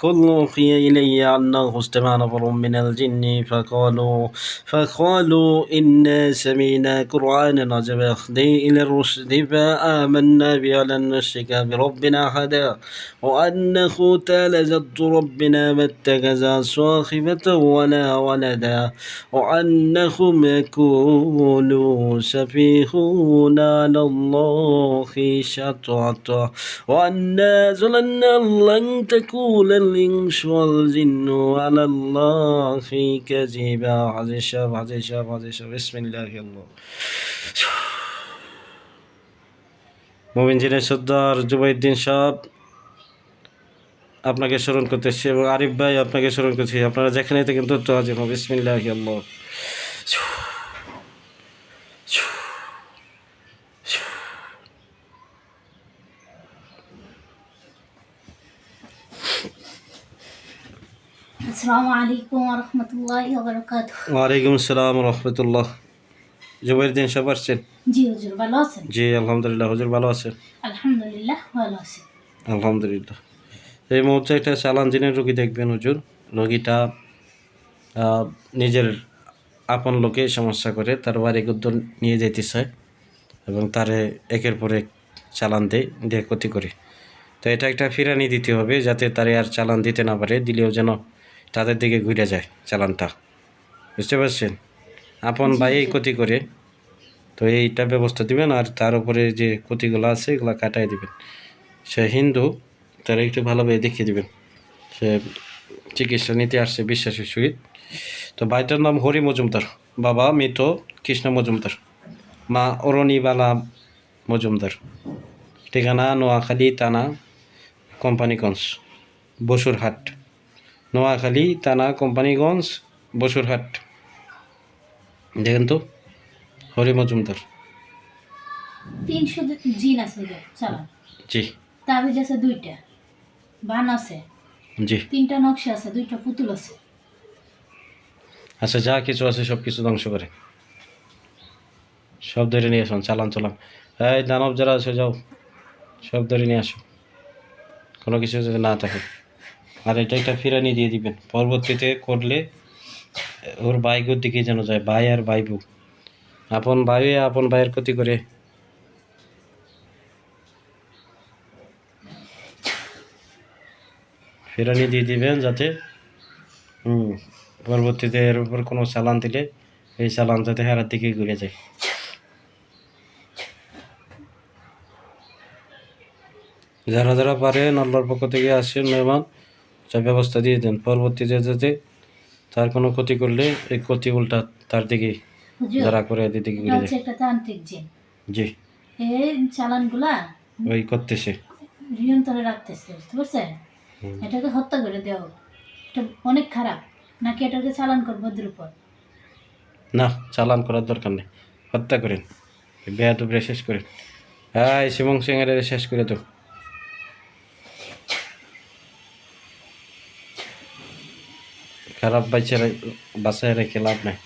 كل أوحي إلي أنه استمع نفر من الجن فقالوا فقالوا إنا سمينا قرآنا عجبا. يهدي إلى الرشد فآمنا به ولن نشرك بربنا أحدا. وأنه تعالى جد ربنا ما اتخذ صاحبة ولا ولدا. وأنهم يكونوا سفيهون على الله شططا وأنا ظننا لن تكون الإنس والجن على الله كذبا عزيز الشاب عزيز الشاب عزيز الشاب بسم الله الله মোমিন জিনের সর্দার জুবাইদ্দিন সাহ আপনাকে স্মরণ করতেছি এবং আরিফ ভাই আপনাকে স্মরণ করছি আপনারা যেখানে থেকে তথ্য হাজির হবে বিসমিল্লাহ আল্লাহ আসসালামু আলাইকুম রহমতুল্লাহ বরকাত ওয়ালাইকুম আসসালাম রহমতুল্লাহ। সাহেব আসছেন জি হুজুর ভালো আছেন? জি আলহামদুলিল্লাহ হুজুর ভালো আছেন আলহামদুলিল্লাহ ভালো আছি। আলহামদুলিল্লাহ। এই মুহূর্তে একটা চালান জিনের রোগী দেখবেন হুজুর। রোগীটা নিজের আপন লোকে সমস্যা করে তার বাড়ি গুদ্ধ নিয়ে যেতে চায় এবং তারে একের পর এক চালান দেয় দিয়ে ক্ষতি করে। তো এটা একটা ফিরানি দিতে হবে যাতে তারে আর চালান দিতে না পারে দিলেও যেন তাদের দিকে ঘুরে যায় চালানটা। বুঝতে পারছেন? আপন ভাইয়েই ক্ষতি করে, তো এইটা ব্যবস্থা দিবেন আর তার উপরে যে ক্ষতিগুলো আছে এগুলো কাটাই দিবেন। সে হিন্দু, তারা একটু ভালোভাবে দেখিয়ে দিবেন। সে চিকিৎসা নিতে আসছে বিশ্বাসের সহিত। তো ভাইটার নাম হরি মজুমদার, বাবা মৃত কৃষ্ণ মজুমদার, মা অরণিবালা মজুমদার। ঠিকানা নোয়াখালী থানা কোম্পানিগঞ্জ, বসুরহাট। নোয়াখালী থানা কোম্পানিগঞ্জ বসুরহাট। দেখেন তো হরি মজুমদার। তিনশো জিন আছে চালান। জি। তাবিজ আছে দুইটা বান আছে। জি। তিনটা নকশা আছে দুইটা পুতুল আছে। আচ্ছা যা কিছু আছে সব কিছু ধ্বংস করে। সব ধরে নিয়ে আসুন চালান চালান। এই দানব যারা আছে যাও। সব ধরে নিয়ে আসো কোনো কিছু যাতে না থাকে। আর এটা একটা ফিরানি দিয়ে দিবেন। পরবর্তীতে করলে ওর বাইকের দিকে যেন যায়, ভাই আর ভাই বউ আপন ভাই, আপন ভাইয়ের ক্ষতি করে। ফিরানি দিয়ে দিবেন যাতে, হুম, পরবর্তীতে এর উপর কোনো চালান দিলে এই চালান যাতে হেরার দিকে ঘুরে যায়। যারা যারা পারেন, আল্লাহর পক্ষ থেকে আসেন, মেহমান। যা ব্যবস্থা দিয়ে দেন। পরবর্তীতে যাতে তার কোনো ক্ষতি করলে এই ক্ষতি উল্টা তার দিকে যারা করে এদের দিকে এটা ঘুরে যায় একটা তান্ত্রিক জিন জি। এই চালানগুলা ওই করতেছে। নিয়ন্ত্রণে রাখতেছে বুঝতে পারছেন? এটাকে হত্যা করে দেওয়া এটা অনেক খারাপ। নাকি এটাকে চালান করব উপর? না চালান করার দরকার নেই। হত্যা করেন। বেয়াদুবরে শেষ করেন। হ্যাঁ শিবং সিংয়ের শেষ করে তো খারাপ বাচ্চা বাসায় রেখে লাভ নাই।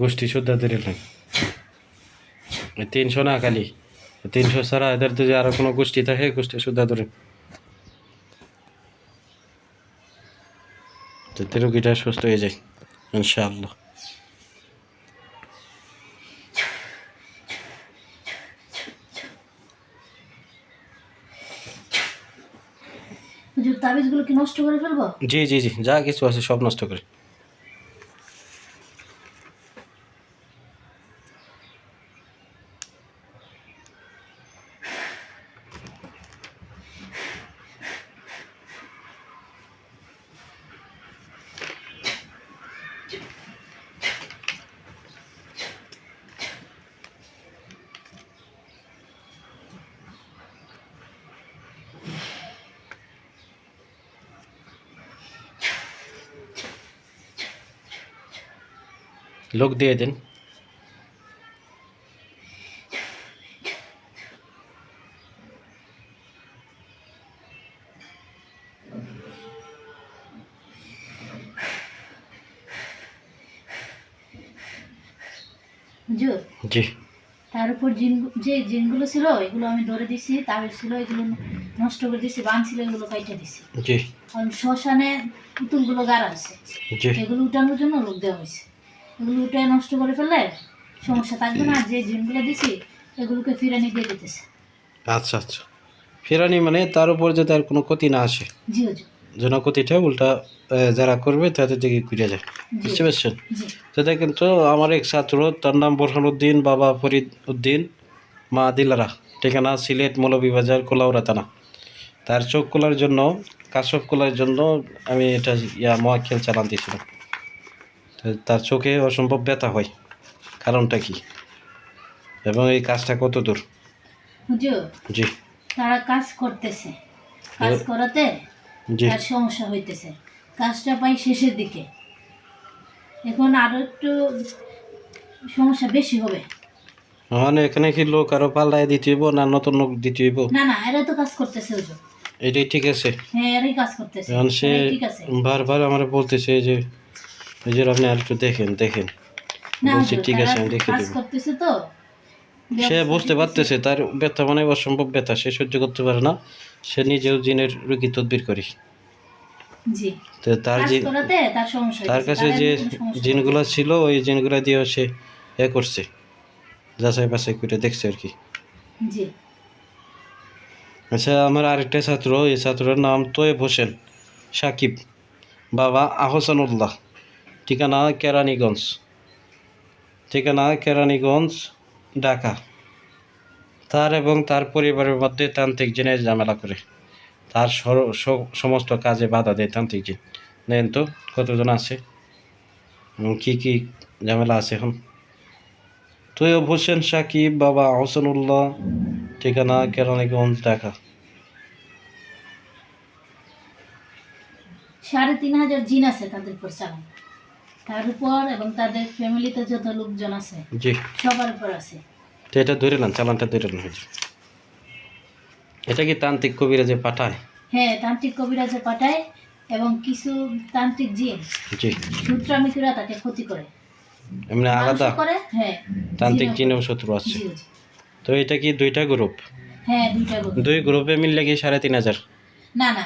গোষ্ঠী শুদ্ধ নেই তিনশো না খালি। তিনশো ছাড়া এদের যদি আরও কোনো গোষ্ঠী থাকে গোষ্ঠী শুদ্ধ ধরে। যাতে রোগীটা সুস্থ হয়ে যায়, ইনশাআল্লাহ। তাবিজগুলো কি নষ্ট করে ফেলব? জি জি জি যা কিছু আছে সব নষ্ট করে। লোক দিয়ে দিন। জি। তার উপর জিন যে জিনগুলো ছিল এগুলো আমি ধরে দিছি তাবিজ ছিল এগুলো নষ্ট করে দিছি বান ছিল এগুলো কাইটে দিছি। জি। কারণ শ্মশানে পুতুলগুলো গাড়া আছে এগুলো উঠানোর জন্য লোক দেওয়া হয়েছে এগুলো উঠে নষ্ট করে ফেললে সমস্যা থাকবে না যে জিনগুলো দিছি এগুলোকে ফিরানি দিয়ে দিতেছে। আচ্ছা আচ্ছা। ফেরানি মানে তার উপর যাতে আর কোনো ক্ষতি না আসে। জি হুজুর যেন ক্ষতিটা উল্টা যারা করবে তাদের দিকে ঘুরে যায়। জি। বুঝতে পারছেন? জি। সেটা কিন্তু আমার এক ছাত্র তার নাম বোরহানুদ্দিন বাবা ফরিদ উদ্দিন মা দিলারা। ঠিকানা সিলেট মৌলভীবাজার কোলাউরা থানা। তার চোখ খোলার জন্য কাশপ খোলার জন্য আমি এটা ইয়া মহাখেল চালান দিয়েছিলাম। তার চোখে অসম্ভব ব্যথা হয়। কারণটা কি? এবং এই কাজটা কত দূর জি। তারা কাজ করতেছে। কাজ করাতে জি। তার সমস্যা হইতেছে। কাজটা পাই শেষের দিকে। এখন আরও একটু সমস্যা বেশি হবে। মানে এখানে কি লোক আরও পাল্টায় দিতে হইব না নতুন লোক দিতে হইব? না না এরা তো কাজ করতেছে হুজুর। এটাই ঠিক আছে। হ্যাঁ এরাই কাজ করতেছে। এখন সে ঠিক আছে। বারবার আমার বলতেছে যে এই যে আপনি আর একটু দেখেন দেখেন। বলছি, ঠিক আছে, আমি দেখে দেব। সে বুঝতে পারতেছে তার ব্যথা মানে অসম্ভব ব্যথা সে সহ্য করতে পারে না। সে নিজেও জিনের রুগী তদবির করি। তো তার জিন তার কাছে যে জিনগুলো ছিল ওই জিনগুলো দিয়েও সে এ করছে। যাচাই বাছাই করে দেখছে আর কি। আচ্ছা আমার আরেকটা ছাত্র এই ছাত্রের নাম তোয়েব হোসেন সাকিব। বাবা আহসানুল্লাহ। ঠিকানা কেরানীগঞ্জ। ঠিকানা কেরানীগঞ্জ, ঢাকা। তার এবং তার পরিবারের মধ্যে তান্ত্রিক জিনের ঝামেলা করে। তার সমস্ত কাজে বাধা দেয় তান্ত্রিক জিন। দেন তো, কতজন আছে? কী কী ঝামেলা আছে এখন? তোয়েব হোসেন সাকিব, বাবা আহসানুল্লাহ, ঠিকানা কেরানীগঞ্জ, ঢাকা। সাড়ে তিন হাজার জিন আছে তাদের চালান। তার উপর এবং তাদের ফ্যামিলিতে যত লোকজন আছে জি। সবার উপর আছে। তো এটা ধরে নেন চালানটা ধরে নেন। এটা কি তান্ত্রিক কবিরা যে পাঠায়? হ্যাঁ তান্ত্রিক কবিরাজে পাঠায় এবং কিছু তান্ত্রিক জিন জি। সূত্রামিতুরা তাকে ক্ষতি করে। এমনি আলাদা? করে হ্যাঁ। তান্ত্রিক জিনও শত্রু আছে। তো এটা কি দুইটা গ্রুপ হ্যাঁ দুইটা গরু দুই গ্রুপে মিললে কি সাড়ে তিন হাজার? না না।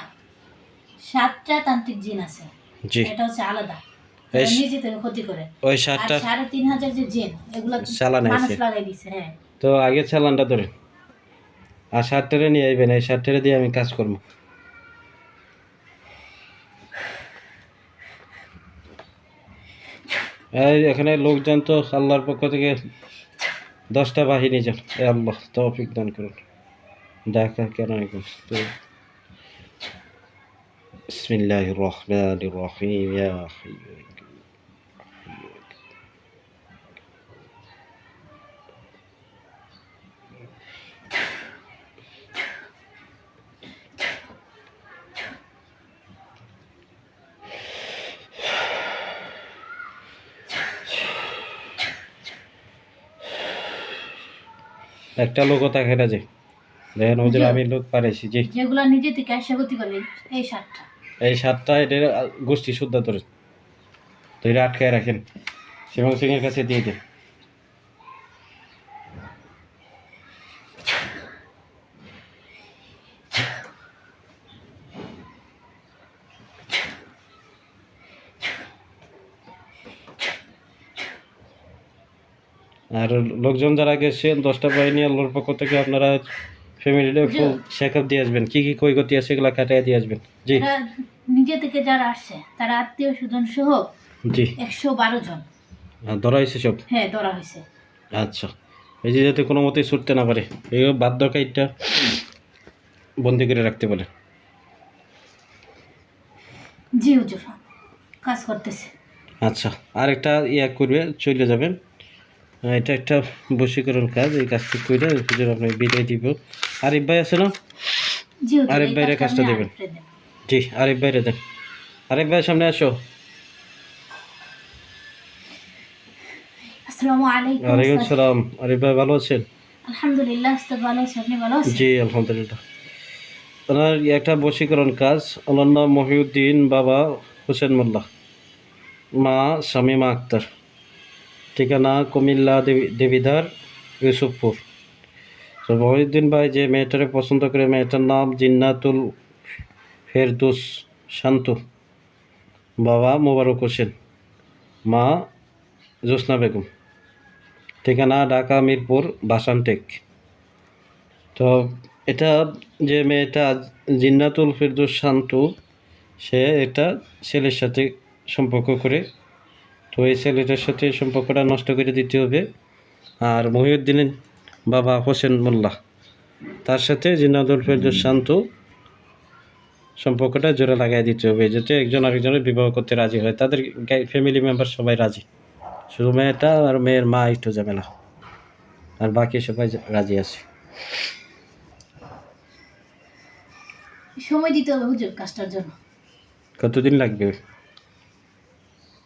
সাতটা তান্ত্রিক জিন আছে। জি। এটা হচ্ছে আলাদা। ওই আর সাড়ে তিন হাজার যে জিন এগুলো চালান লাগাই দিছে হ্যাঁ। তো আগে চালানটা ধরে। আর সাতটারে নিয়ে আসবেন এই সাতটারে দিয়ে আমি কাজ করব। এই এখানে লোকজন তো আল্লাহর পক্ষ থেকে দশটা বাহিনী যান। এ আল্লাহ তৌফিক দান করুন। ঢাকা কেন তো রহিম ইয়া হাইয়্যু ইয়া কাইয়্যুম। একটা লোকও থাকে না যে। দেখেন ওই যে আমি লোক পারেছি জি যেগুলো নিজে থেকে আসা ক্ষতি করে এই সাতটা। এই সাতটা এদের গোষ্ঠী শুদ্ধ ধরে তো এটা আটকায় রাখেন। শিবং সিং এর কাছে দিয়ে দিন। আর লোকজন যারা গেছেন দশটা বাহিনী আল্লোর পক্ষ থেকে আপনারা ফ্যামিলিটা ফুল চেক আপ দিয়ে আসবেন। কি কি কী ক্ষয়ক্ষতি আছে এগুলো কাটাই দিয়ে আসবেন। জি। নিজে থেকে যারা আসছে তারা আত্মীয় স্বজন সহ জি। একশো বারো জন। আর ধরা হয়েছে সব? হ্যাঁ ধরা হয়েছে। আচ্ছা। এই যে যাতে কোনো মতেই ছুটতে না পারে এই বাধ্য কাইটটা বন্দি করে রাখতে বলে। জি হুজুর কাজ করতেছে। আচ্ছা আর একটা ইয়া করবে চলে যাবেন। এটা একটা বশীকরণ কাজ এই কাজটা করে হুজুর আপনি বিদায় দিব। আরিফ ভাই আছে না আরেক বাইরে কাজটা দেবেন। জি আরিফ ভাইরে দেন। আরিফ ভাই সামনে আসো। আসসালামু আলাইকুম ওয়ালাইকুম। সালাম। আরিফ ভাই ভালো আছেন? আলহামদুলিল্লাহ স্যার ভালো আছি। আপনি ভালো আছেন? জি আলহামদুলিল্লাহ। ওনার একটা বশীকরণ কাজ ওনার নাম মহিউদ্দিন বাবা হোসেন মোল্লা। মা শামিমা আক্তার। ঠিকানা কুমিল্লা দেবী দেবিদার ইউসুফপুর। তো মহিউদ্দিন ভাই যে মেয়েটারে পছন্দ করে মেয়েটার নাম জিন্নাতুল ফেরদুস শান্তু। বাবা মোবারক হোসেন। মা জ্যোৎস্না বেগম। ঠিকানা ঢাকা মিরপুর বাসানটেক তো এটা যে মেয়েটা জিন্নাতুল ফেরদুস শান্তু, সে এটা ছেলের সাথে সম্পর্ক করে। তো এই ছেলেটার সাথে সম্পর্কটা নষ্ট করে দিতে হবে। আর মহিউদ্দিনের বাবা হোসেন মোল্লা, তার সাথে জিন্নাতুল ফেরদুস শান্তু সম্পর্কটা জোরে লাগাই দিতে হবে, যাতে একজন আরেকজনের বিবাহ করতে রাজি হয়। তাদের ফ্যামিলি মেম্বার সবাই রাজি। শুধু মেয়েটা আর মেয়ের মা একটু ঝামেলা। আর বাকি সবাই রাজি আছে। সময় দিতে হবে হুজুর কাজটার জন্য। কতদিন লাগবে?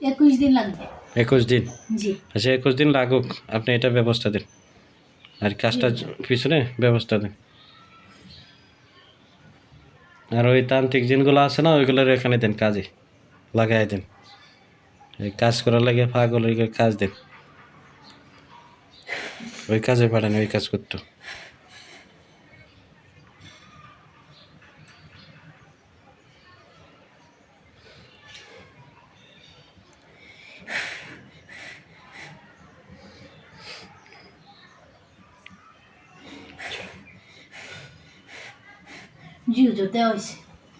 একুশ দিন লাগবে। একুশ দিন? জি। আচ্ছা একুশ দিন লাগুক। আপনি এটা ব্যবস্থা দেন। আর কাজটার পিছনে ব্যবস্থা দেন। আর ওই তান্ত্রিক জিনগুলো আছে না ওইগুলোর এখানে দেন কাজে। লাগাই দেন। কাজ করার লাগে পাগল ওই কাজ দেন ওই কাজে পারেন ওই কাজ করতো। জি হুজুর দেওয়া হয়েছে।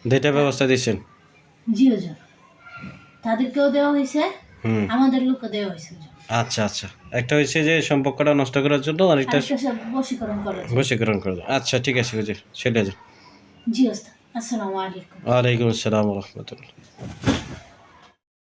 দুইটা ব্যবস্থা দিচ্ছেন জি হুজুর তাদেরকেও দেওয়া হয়েছে আমাদের লোকও দেওয়া হয়েছে। আচ্ছা আচ্ছা। একটা হয়েছে যে সম্পর্কটা নষ্ট করার জন্য আরেকটা বশীকরণ করা যায়। বশীকরণ করে দাও। আচ্ছা ঠিক আছে বুঝি চলে যান জি ওস্তাদ। আসসালামু আলাইকুম। ওয়ালাইকুম আসসালাম রহমতুল্লাহ।